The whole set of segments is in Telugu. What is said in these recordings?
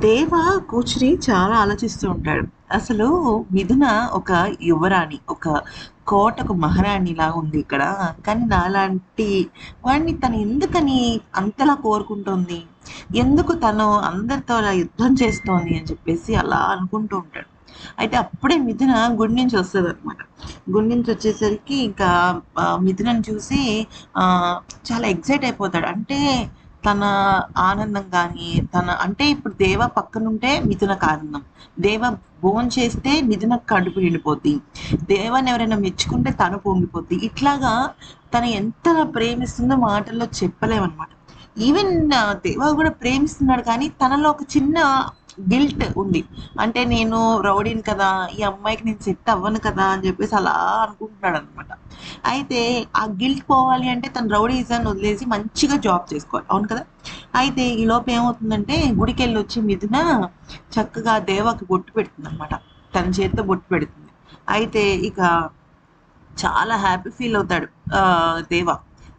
దేవ కూచుని చాలా ఆలోచిస్తూ ఉంటాడు. అసలు మిథున ఒక యువరాణి ఒక కోటకు మహారాణి లా ఉంది ఇక్కడ. కానీ నాలాంటి వాడిని తను ఎందుకని అంతలా కోరుకుంటుంది? ఎందుకు తను అందరితో అలా యుద్ధం చేస్తోంది అని చెప్పేసి అలా అనుకుంటూ ఉంటాడు. అయితే అప్పుడే మిథున గుడి నుంచి వస్తుంది అనమాట గుడి నుంచి వచ్చేసరికి ఇంకా మిథునని చూసి ఆ, చాలా ఎగ్జైట్ అయిపోతాడు. అంటే తన ఆనందం కానీ తన అంటే ఇప్పుడు దేవ పక్కనుంటే మిథునకు ఆనందం దేవ భోన్ చేస్తే మిథున కడుపు నిండిపోద్ది. దేవాన్ని ఎవరైనా మెచ్చుకుంటే తను పొంగిపోద్ది. ఇట్లాగా తను ఎంత ప్రేమిస్తుందో మాటల్లో చెప్పలేమన్నమాట. ఈవెన్ దేవ కూడా ప్రేమిస్తున్నాడు కానీ తనలో ఒక చిన్న గిల్ట్ ఉంది. అంటే నేను రౌడీని కదా ఈ అమ్మాయికి నేను సెట్ అవ్వను కదా అని చెప్పేసి అలా అనుకుంటున్నాడు అనమాట అయితే ఆ గిల్ట్ పోవాలి అంటే తను రౌడీజాన్ని వదిలేసి మంచిగా జాబ్ చేసుకోవాలి. అవును కదా? అయితే ఈ లోపు ఏమవుతుందంటే గుడికి వెళ్ళి వచ్చి మిథున చక్కగా దేవకి బొట్టు పెడుతుంది అనమాట తన చేతితో బొట్టు పెడుతుంది. అయితే ఇక చాలా హ్యాపీ ఫీల్ అవుతాడు దేవ.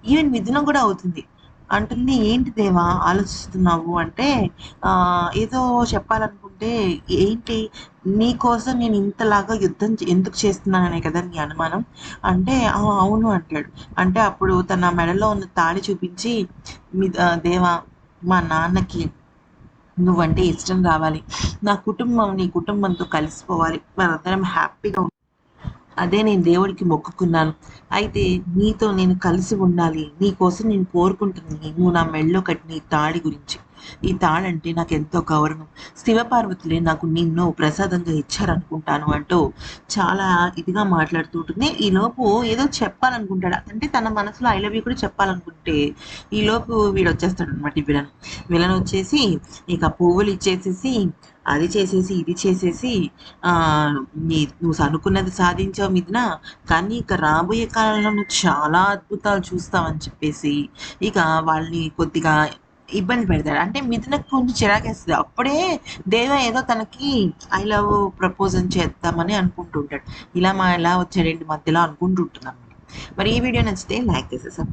ఈవెన్ మిథున కూడా అవుతుంది. అంటుంది ఏంటి దేవా ఆలోచిస్తున్నావు? అంటే ఆ ఏదో చెప్పాలనుకుంటే ఏంటి? నీ కోసం నేను ఇంతలాగా యుద్ధం ఎందుకు చేస్తున్నాననే కదా నీ అనుమానం? అంటే అవును అంటాడు. అంటే అప్పుడు తన మెడలో ఉన్న తాళి చూపించి మీ దేవా మా నాన్నకి నువ్వంటే ఇష్టం రావాలి. నా కుటుంబం నీ కుటుంబంతో కలిసిపోవాలి. మనందరం హ్యాపీగా అదే నేను దేవుడికి మొక్కుకున్నాను. అయితే నీతో నేను కలిసి ఉండాలి. నీ కోసం నేను కోరుకుంటుంది నువ్వు నా మెళ్ళో కట్టిన తాడి గురించి. ఈ తాళంటే నాకు ఎంతో గౌరవం. శివపార్వతులే నాకు నిన్ను ప్రసాదంగా ఇచ్చారనుకుంటాను అంటూ చాలా ఇదిగా మాట్లాడుతూ ఉంటుంది. ఈ లోపు ఏదో చెప్పాలనుకుంటాడు. అంటే తన మనసులో ఐ లవ్ యూ కూడా చెప్పాలనుకుంటే ఈ లోపు వీడు వచ్చేస్తాడు అనమాట ఈ విలన్. విలన్ వచ్చేసి ఇక పువ్వులు ఇచ్చేసేసి అది చేసేసి ఇది చేసేసి ఆ నీ నువ్వు అనుకున్నది సాధించావు మిథున కానీ ఇక రాబోయే కాలంలో నువ్వు చాలా అద్భుతాలు చూస్తావని చెప్పేసి ఇక వాళ్ళని కొద్దిగా ఇబ్బంది పెడతాడు అంటే మిథునకు కొంచెం చిరాకేస్తుంది అప్పుడే దేవ ఏదో తనకి ఐ లవ్ ప్రపోజల్ చేద్దామని అనుకుంటుంటాడు. ఇలా మా ఇలా వచ్చాడండి మధ్యలో అనుకుంటుంటున్నాను మరి ఈ వీడియో నచ్చితే లైక్ చేసేసాం